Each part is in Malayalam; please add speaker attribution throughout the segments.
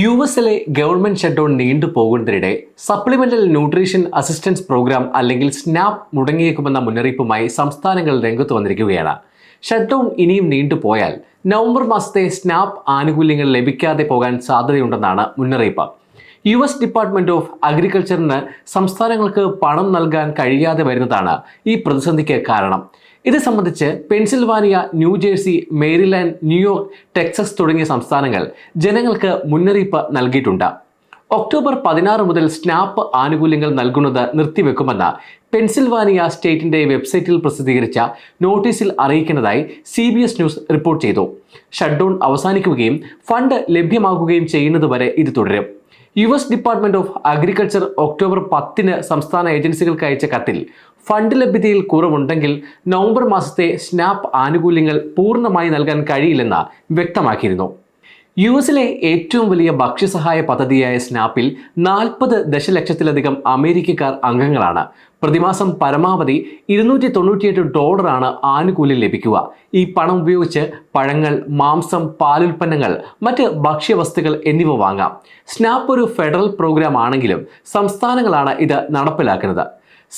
Speaker 1: യു എസിലെ ഗവൺമെന്റ് ഷട്ട്ഡൗൺ നീണ്ടു പോകുന്നതിനിടെ സപ്ലിമെന്റൽ ന്യൂട്രീഷൻ അസിസ്റ്റൻസ് പ്രോഗ്രാം അല്ലെങ്കിൽ സ്നാപ് മുടങ്ങിയേക്കുമെന്ന മുന്നറിയിപ്പുമായി സംസ്ഥാനങ്ങൾ രംഗത്ത് വന്നിരിക്കുകയാണ്. ഷട്ട്ഡൗൺ ഇനിയും നീണ്ടുപോയാൽ നവംബർ മാസത്തെ സ്നാപ് ആനുകൂല്യങ്ങൾ ലഭിക്കാതെ പോകാൻ സാധ്യതയുണ്ടെന്നാണ് മുന്നറിയിപ്പ്. യു എസ് ഡിപ്പാർട്ട്മെന്റ് ഓഫ് അഗ്രികൾച്ചറിന് സംസ്ഥാനങ്ങൾക്ക് പണം നൽകാൻ കഴിയാതെ വരുന്നതാണ് ഈ പ്രതിസന്ധിക്ക് കാരണം. ഇത് സംബന്ധിച്ച് Pennsylvania New Jersey Maryland New York Texas തുടങ്ങിയ സംസ്ഥാനങ്ങൾ ജനങ്ങൾക്ക് മുന്നറിയിപ്പ് നൽകിയിട്ടുണ്ട്. ഒക്ടോബർ പതിനാറ് മുതൽ സ്നാപ്പ് ആനുകൂല്യങ്ങൾ നൽകുന്നത് നിർത്തിവെക്കുമെന്ന് പെൻസിൽവാനിയ സ്റ്റേറ്റിന്റെ വെബ്സൈറ്റിൽ പ്രസിദ്ധീകരിച്ച നോട്ടീസിൽ അറിയിക്കുന്നതായി C B S news report ചെയ്തു. ഷട്ട്ഡൗൺ അവസാനിക്കുകയും ഫണ്ട് ലഭ്യമാകുകയും ചെയ്യുന്നതുവരെ ഇത് തുടരും. U S department of agriculture October പത്തിന് സംസ്ഥാന ഏജൻസികൾക്ക് അയച്ച കത്തിൽ ഫണ്ട് ലഭ്യതയിൽ കുറവുണ്ടെങ്കിൽ നവംബർ മാസത്തെ സ്നാപ്പ് ആനുകൂല്യങ്ങൾ പൂർണമായി നൽകാൻ കഴിയില്ലെന്ന് വ്യക്തമാക്കിയിരുന്നു. യു എസിലെ ഏറ്റവും വലിയ ഭക്ഷ്യസഹായ പദ്ധതിയായ സ്നാപ്പിൽ നാൽപ്പത് ദശലക്ഷത്തിലധികം അമേരിക്കക്കാർ അംഗങ്ങളാണ്. പ്രതിമാസം പരമാവധി ഇരുന്നൂറ്റി തൊണ്ണൂറ്റിയെട്ട് ഡോളറാണ് ആനുകൂല്യം ലഭിക്കുക. ഈ പണം ഉപയോഗിച്ച് പഴങ്ങൾ മാംസം പാലുൽപ്പന്നങ്ങൾ മറ്റ് ഭക്ഷ്യവസ്തുക്കൾ എന്നിവ വാങ്ങാം. സ്നാപ്പ് ഒരു ഫെഡറൽ പ്രോഗ്രാം ആണെങ്കിലും സംസ്ഥാനങ്ങളാണ് ഇത് നടപ്പിലാക്കുന്നത്.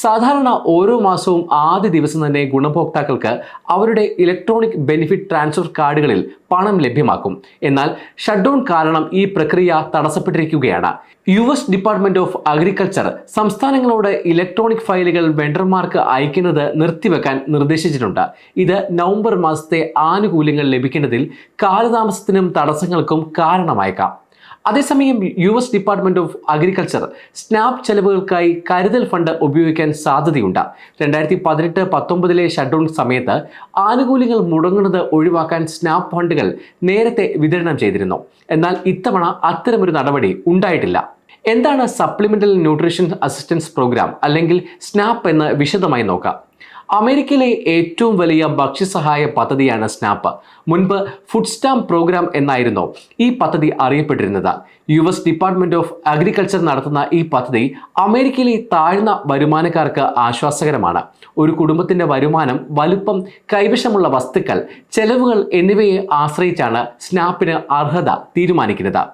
Speaker 1: സാധാരണ ഓരോ മാസവും ആദ്യ ദിവസം തന്നെ ഗുണഭോക്താക്കൾക്ക് അവരുടെ ഇലക്ട്രോണിക് ബെനിഫിറ്റ് ട്രാൻസ്ഫർ കാർഡുകളിൽ പണം ലഭ്യമാക്കും. എന്നാൽ ഷട്ട്ഡൗൺ കാരണം ഈ പ്രക്രിയ തടസ്സപ്പെട്ടിരിക്കുകയാണ്. U S department of agriculture സംസ്ഥാനങ്ങളോട് ഇലക്ട്രോണിക് ഫയലുകൾ വെണ്ടർമാർക്ക് അയക്കുന്നത് നിർത്തിവെക്കാൻ നിർദ്ദേശിച്ചിട്ടുണ്ട്. ഇത് നവംബർ മാസത്തെ ആനുകൂല്യങ്ങൾ ലഭിക്കുന്നതിൽ കാലതാമസത്തിനും തടസ്സങ്ങൾക്കും കാരണമായേക്കാം. അതേസമയം U S department of agriculture SNAP ചെലവുകൾക്കായി കരുതൽ ഫണ്ട് ഉപയോഗിക്കാൻ സാധ്യതയുണ്ട്. രണ്ടായിരത്തി പതിനെട്ട് പത്തൊമ്പതിലെ ഷട്ട്ഡൗൺ സമയത്ത് ആനുകൂല്യങ്ങൾ മുടങ്ങുന്നത് ഒഴിവാക്കാൻ സ്നാപ് ഫണ്ടുകൾ നേരത്തെ വിതരണം ചെയ്തിരുന്നു. എന്നാൽ ഇത്തവണ അത്തരമൊരു നടപടി ഉണ്ടായിട്ടില്ല. എന്താണ് സപ്ലിമെന്റൽ ന്യൂട്രീഷൻ അസിസ്റ്റൻസ് പ്രോഗ്രാം അല്ലെങ്കിൽ സ്നാപ്പ് എന്ന് വിശദമായി നോക്കാം. അമേരിക്കയിലെ ഏറ്റവും വലിയ ഭക്ഷ്യസഹായ പദ്ധതിയാണ് സ്നാപ്പ്. മുൻപ് ഫുഡ് സ്റ്റാമ്പ് പ്രോഗ്രാം എന്നായിരുന്നു ഈ പദ്ധതി അറിയപ്പെട്ടിരുന്നത്. U S department of agriculture നടത്തുന്ന ഈ പദ്ധതി അമേരിക്കയിലെ താഴ്ന്ന വരുമാനക്കാർക്ക് ആശ്വാസകരമാണ്. ഒരു കുടുംബത്തിന്റെ വരുമാനം വലുപ്പം കൈവശമുള്ള വസ്തുക്കൾ ചെലവുകൾ എന്നിവയെ ആശ്രയിച്ചാണ് സ്നാപ്പിന് അർഹത തീരുമാനിക്കുന്നത്.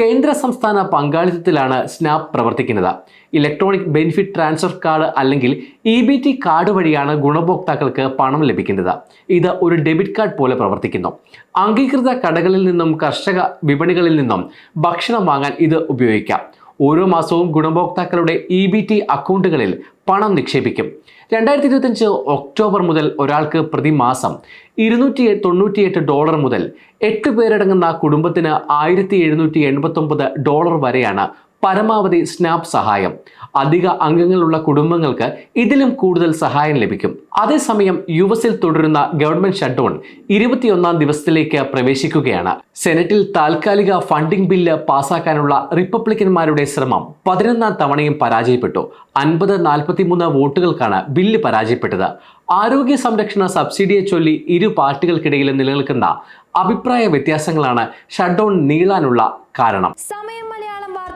Speaker 1: കേന്ദ്ര സംസ്ഥാന പങ്കാളിത്തത്തിലാണ് സ്നാപ് പ്രവർത്തിക്കുന്നത്. ഇലക്ട്രോണിക് ബെനിഫിറ്റ് ട്രാൻസ്ഫർ കാർഡ് അല്ലെങ്കിൽ ഇ ബി ടി കാർഡ് വഴിയാണ് ഗുണഭോക്താക്കൾക്ക് പണം ലഭിക്കുന്നത്. ഇത് ഒരു ഡെബിറ്റ് കാർഡ് പോലെ പ്രവർത്തിക്കുന്നു. അംഗീകൃത കടകളിൽ നിന്നും കർഷക വിപണികളിൽ നിന്നും ഭക്ഷണം വാങ്ങാൻ ഇത് ഉപയോഗിക്കാം. ഓരോ മാസവും ഗുണഭോക്താക്കളുടെ ഇ ബി ടി അക്കൗണ്ടുകളിൽ പണം നിക്ഷേപിക്കും. രണ്ടായിരത്തി ഇരുപത്തഞ്ച് ഒക്ടോബർ മുതൽ ഒരാൾക്ക് പ്രതിമാസം ഇരുന്നൂറ്റി തൊണ്ണൂറ്റിയെട്ട് ഡോളർ മുതൽ എട്ട് പേരടങ്ങുന്ന കുടുംബത്തിന് ആയിരത്തി എഴുന്നൂറ്റി എൺപത്തൊമ്പത് ഡോളർ വരെയാണ് പരമാവധി സ്നാപ് സഹായം. അധിക അംഗങ്ങളുള്ള കുടുംബങ്ങൾക്ക് ഇതിലും കൂടുതൽ സഹായം ലഭിക്കും. അതേസമയം യു എസിൽ തുടരുന്ന ഗവൺമെന്റ് ഷട്ട്ഡൌൺ ഇരുപത്തിയൊന്നാം ദിവസത്തിലേക്ക് പ്രവേശിക്കുകയാണ്. സെനറ്റിൽ താൽക്കാലിക ഫണ്ടിംഗ് ബില്ല് പാസാക്കാനുള്ള റിപ്പബ്ലിക്കന്മാരുടെ ശ്രമം പതിനൊന്നാം തവണയും പരാജയപ്പെട്ടു. അൻപത് നാൽപ്പത്തിമൂന്ന് വോട്ടുകൾക്കാണ് ബില്ല് പരാജയപ്പെട്ടത്. ആരോഗ്യ സംരക്ഷണ സബ്സിഡിയെ ചൊല്ലി ഇരു പാർട്ടികൾക്കിടയിൽ നിലനിൽക്കുന്ന അഭിപ്രായ വ്യത്യാസങ്ങളാണ് ഷട്ട്ഡൌൺ നീളാനുള്ള കാരണം.
Speaker 2: സമയം മലയാളം വാർത്തകൾ